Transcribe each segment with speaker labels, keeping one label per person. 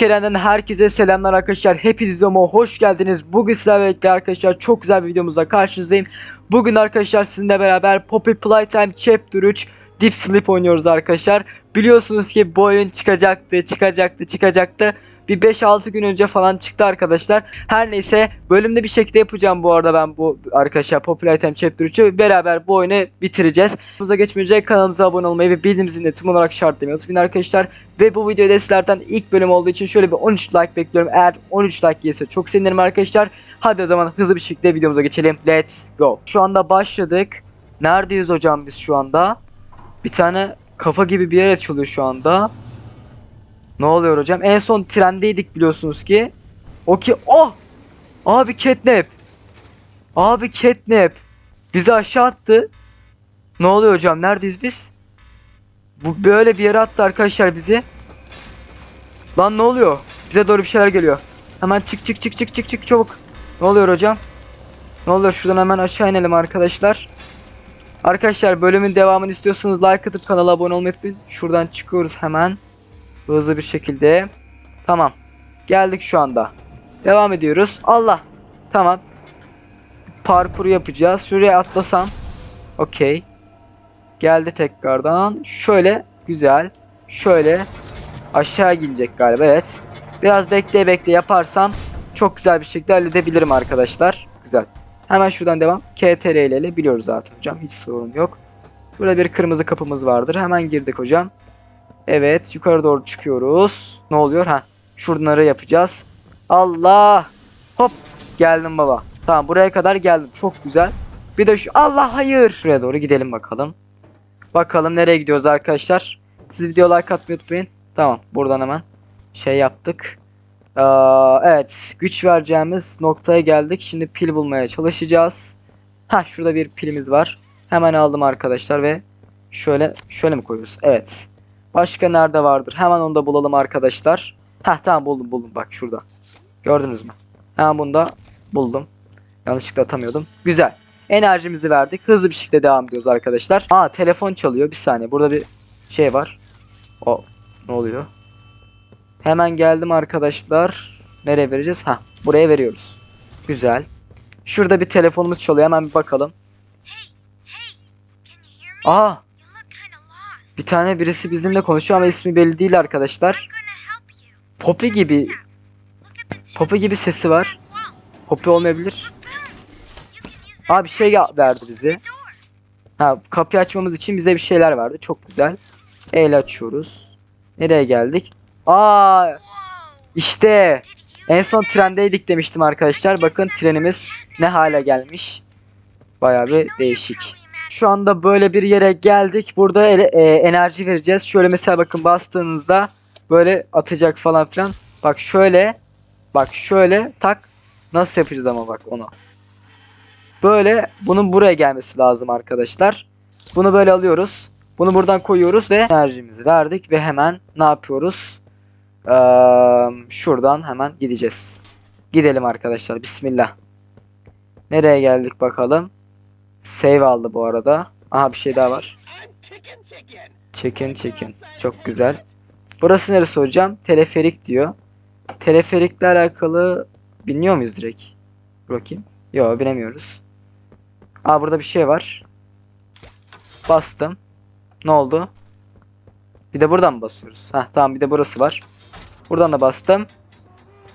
Speaker 1: Keren'den herkese selamlar arkadaşlar. Hepiniz videoma hoş geldiniz. Bugün sizlerle arkadaşlar çok güzel bir videomuzla karşınızdayım. Bugün arkadaşlar sizinle beraber Poppy Playtime Chapter 3 Deep Sleep oynuyoruz arkadaşlar. Biliyorsunuz ki bu oyun çıkacaktı, çıkacaktı, çıkacaktı. Bir 5-6 gün önce falan çıktı arkadaşlar. Her neyse bölümde bir şekilde yapacağım bu arada ben bu arkadaşlar Poppy Playtime Chapter 3'ü beraber bu oyunu bitireceğiz. Kanalımıza geçmeden önce kanalımıza abone olmayı ve bildirim zilini tüm olarak şartlamayı unutmayın arkadaşlar. Ve bu videoda sizlerden ilk bölüm olduğu için şöyle bir 13 like bekliyorum. Eğer 13 like gelirse çok sevinirim arkadaşlar. Hadi o zaman hızlı bir şekilde videomuza geçelim. Let's go. Şu anda başladık. Neredeyiz hocam biz şu anda? Bir tane kafa gibi bir yer açılıyor şu anda. Ne oluyor hocam? En son trendeydik biliyorsunuz ki. O ki oh! Abi catnap. Abi catnap. Bizi aşağı attı. Ne oluyor hocam? Neredeyiz biz? Bu böyle bir yere attı arkadaşlar bizi. Lan ne oluyor? Bize doğru bir şeyler geliyor. Hemen çık çık çık çık çık çık çabuk. Ne oluyor hocam? Ne oluyor? Şuradan hemen aşağı inelim arkadaşlar. Arkadaşlar bölümün devamını istiyorsanız like atıp kanala abone olmayı unutmayın. Şuradan çıkıyoruz hemen. Hızlı bir şekilde. Tamam. Geldik şu anda. Devam ediyoruz. Allah. Tamam. Parkuru yapacağız. Şuraya atlasam. Okey. Geldi tekrardan. Şöyle. Güzel. Şöyle. Aşağı gidecek galiba. Evet. Biraz bekle bekle yaparsam çok güzel bir şekilde halledebilirim arkadaşlar. Güzel. Hemen şuradan devam. KTR ile biliyoruz zaten hocam. Hiç sorun yok. Burada bir kırmızı kapımız vardır. Hemen girdik hocam. Evet yukarı doğru çıkıyoruz. Ne oluyor? Ha şunları yapacağız. Allah. Hop geldim baba. Tamam buraya kadar geldim. Çok güzel. Bir de şu Allah hayır. Şuraya doğru gidelim bakalım. Bakalım nereye gidiyoruz arkadaşlar. Siz video like atmayı unutmayın. Tamam buradan hemen şey yaptık. Aa, evet güç vereceğimiz noktaya geldik. Şimdi pil bulmaya çalışacağız. Ha şurada bir pilimiz var. Hemen aldım arkadaşlar ve şöyle şöyle mi koyuyoruz? Evet. Başka nerede vardır? Hemen onu da bulalım arkadaşlar. Heh tamam buldum buldum bak şurada. Gördünüz mü? Hemen bunu da buldum. Yanlışlıkla atamıyordum. Güzel. Enerjimizi verdik. Hızlı bir şekilde devam ediyoruz arkadaşlar. Aa telefon çalıyor. Bir saniye. Burada bir şey var. O ne oluyor? Hemen geldim arkadaşlar. Nereye vereceğiz? Ha, buraya veriyoruz. Güzel. Şurada bir telefonumuz çalıyor. Hemen bir bakalım. Aa, bir tane birisi bizimle konuşuyor ama ismi belli değil arkadaşlar. Poppy gibi Poppy gibi sesi var. Poppy olmayabilir. Aa bir şey verdi bize. Ha kapıyı açmamız için bize bir şeyler verdi. Çok güzel. El açıyoruz. Nereye geldik? Aa işte en son trendeydik demiştim arkadaşlar. Bakın trenimiz ne hale gelmiş. Bayağı bir değişik. Şu anda böyle bir yere geldik. Burada ele- e, enerji vereceğiz. Şöyle mesela bakın bastığınızda böyle atacak falan filan. Bak şöyle. Bak şöyle tak. Nasıl yapacağız ama bak onu. Böyle bunun buraya gelmesi lazım arkadaşlar. Bunu böyle alıyoruz. Bunu buradan koyuyoruz ve enerjimizi verdik ve hemen ne yapıyoruz? Ee, şuradan hemen gideceğiz. Gidelim arkadaşlar. Bismillah. Nereye geldik bakalım. Save aldı bu arada. Aha bir şey daha var. Çekin çekin. Çok güzel. Burası neresi hocam? Teleferik diyor. Teleferikle alakalı bilmiyor muyuz direkt? Bakayım. Yok bilemiyoruz. Aa burada bir şey var. Bastım. Ne oldu? Bir de buradan basıyoruz? Heh tamam bir de burası var. Buradan da bastım.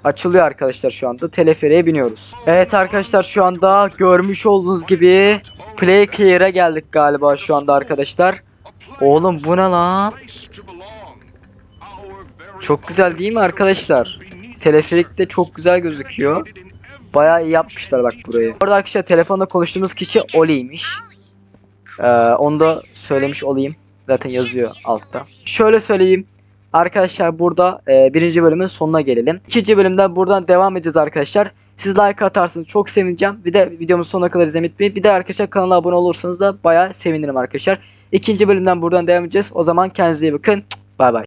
Speaker 1: Açılıyor arkadaşlar şu anda. Teleferiğe biniyoruz. Evet arkadaşlar şu anda görmüş olduğunuz gibi Play Clear'a geldik galiba şu anda arkadaşlar. Oğlum bu ne lan? Çok güzel değil mi arkadaşlar? Teleferik de çok güzel gözüküyor. Bayağı iyi yapmışlar bak burayı. Orada arkadaşlar telefonda konuştuğumuz kişi Oli'ymiş. Ee, onu da söylemiş olayım. Zaten yazıyor altta. Şöyle söyleyeyim. Arkadaşlar burada e, birinci bölümün sonuna gelelim. İkinci bölümden buradan devam edeceğiz arkadaşlar. Siz like atarsanız çok sevineceğim. Bir de videomun sonuna kadar izlemeyi unutmayın. Bir de arkadaşlar kanala abone olursanız da bayağı sevinirim arkadaşlar. İkinci bölümden buradan devam edeceğiz. O zaman kendinize iyi bakın. Bay bay.